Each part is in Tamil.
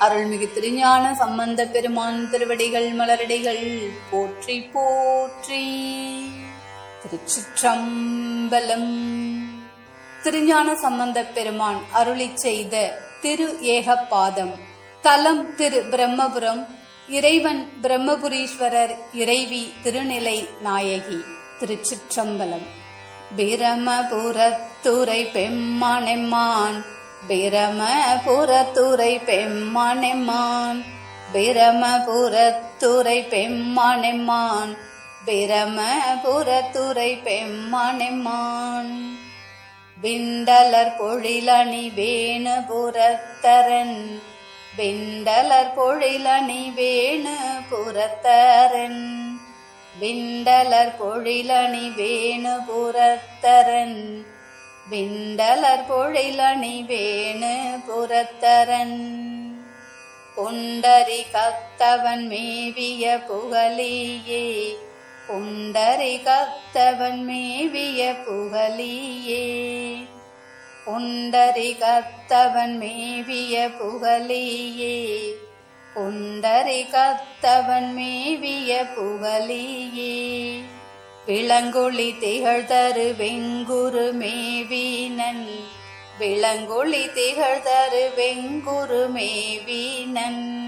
அருள்மிகு திருஞான சம்பந்த பெருமான் திருவடிகள் மலரடிகள் போற்றி போற்றி. திருச்சிற்றம்பலம். திருஞான சம்பந்த பெருமான் அருளிச் செய்த திரு ஏகப்பாதம் தலம் திரு பிரம்மபுரம். இறைவன் பிரம்மபுரீஸ்வரர் இறைவி திருநிலை நாயகி திருச்சிற்றம்பலம். பிரமபுரத்துறை பெம்மானெம்மான் பிரமபுரத்துறை பெம்மானெம்மான் பிரமபுரத்துறை பெம்மானெம்மான் பிரமபுரத்துறை பெம்மானெம்மான். விண்டலர் பொழிலணி வேணுபுரத்தரன் விண்டலர் பொழிலணி வேணுபுரத்தரன். விண்டலர் பொழிலணி வேணுபுரத்தரன் விண்டலர் பொழிலணி வேணு புறத்தரன். புண்டரி கத்தவன் மேவிய புகழியே. புண்டரி கத்தவன் மேவிய புகழியே. புண்டரி கத்தவன் மேவிய புகழியே. புண்டரி கத்தவன் மேவிய புகழியே. விளங்கொளி திகழ் தரு வெங்குரு மேவீனன். விளங்கொளி திகழ் தரு வெங்குரு மேவீனன்.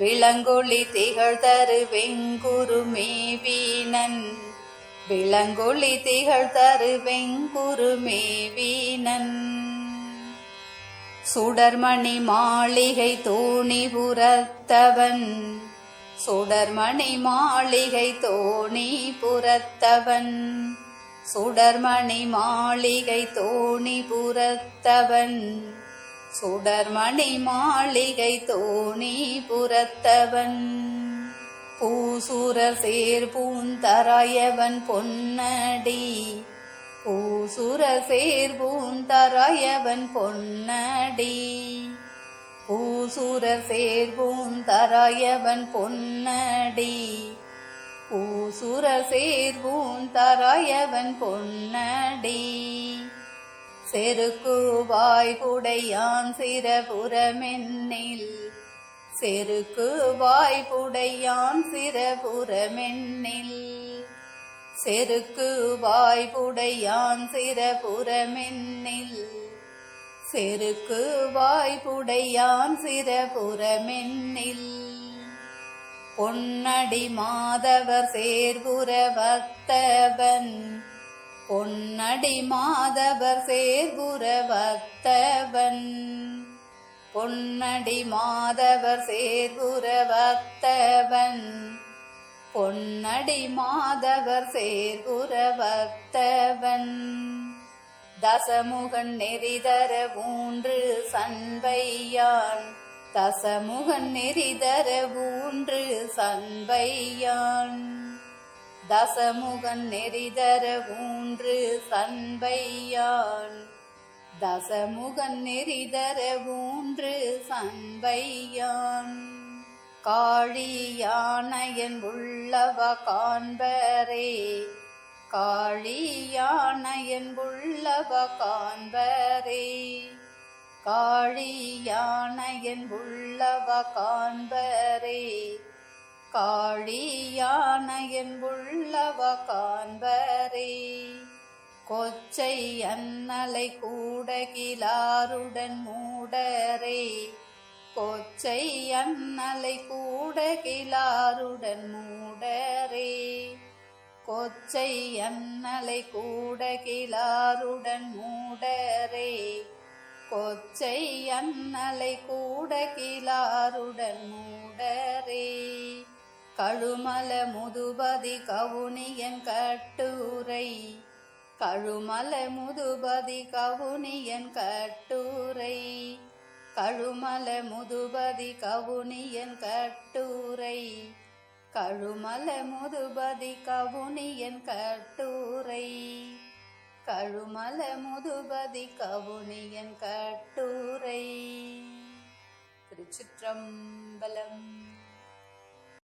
விளங்கொளி திகழ் தரு வெங்குரு மேவீனன். விளங்கொளி திகழ் தரு வெங்குரு மேவீனன். சுடர்மணி மாளிகை தோணி புரத்தவன் சுடர்மணி மாளிகை தோணி புறத்தவன். சுடர்மணி மாளிகை தோணி புறத்தவன். சுடர்மணி மாளிகை தோணி புறத்தவன். பூசுர சேர் பூந்தராயவன் பொன்னடி. பூசுர சேர் பூந்தராயவன் பொன்னடி. பூசுரர் சேர் பூந்தராயவன் பொன்னடி. பூசுரர் சேர் பூந்தராயவன் பொன்னடி. செருக்கு வாய்குடையான் சிரபுரமென்னில் செருக்கு வாய்புடையான் சிரபுரமென்னில் செருக்கு வாய்புடையான் சிரபுரமென்னில் செருக்கு வாய்ப்புடையான் சிறபுறமென்னில் பொன்னடி மாதவர் சேர்புற பக்தவன் பொன்னடி மாதவர் சேர்புற பக்தவன் பொன்னடி மாதவர் சேர்புற பக்தவன் பொன்னடி மாதவர் சேர்புற பக்தவன் தசமுகன் நெறிதர ஊன்று சண்பையான். தசமுகன் நெறிதர ஊன்று சண்பையான். தசமுகன் நெறிதர ஊன்று சண்பையான். தசமுகன் நெறிதர ஊன்று சண்பையான். காழியானையன் உள்ளவ காண்பரே காளியான என்புள்ளவ காண்பரே. காளியான என்புள்ளவ காண்பரே. காளியான என்புள்ளவ காண்பரே. கொச்சை அன்னலை கூடகிலாருடன் மூடரே. கொச்சை அன்னலை கூடகிலாருடன் மூடரே. கொச்சை அன்னலை கூட கிளாருடன் மூடரே. கொச்சை அன்னலை கூட கிளாருடன் மூடரே. கழுமல முதுபதி கவுனியன் கட்டுரை. கழுமல முதுபதி கவுனியன் கட்டுரை. கழுமல முதுபதி கவுனியன் கட்டுரை. கழுமல முதுபதி கவுனியன் கட்டுரை. கழுமல முதுபதி கவுனியன் கட்டுரை. திருச்சிற்றம்பலம்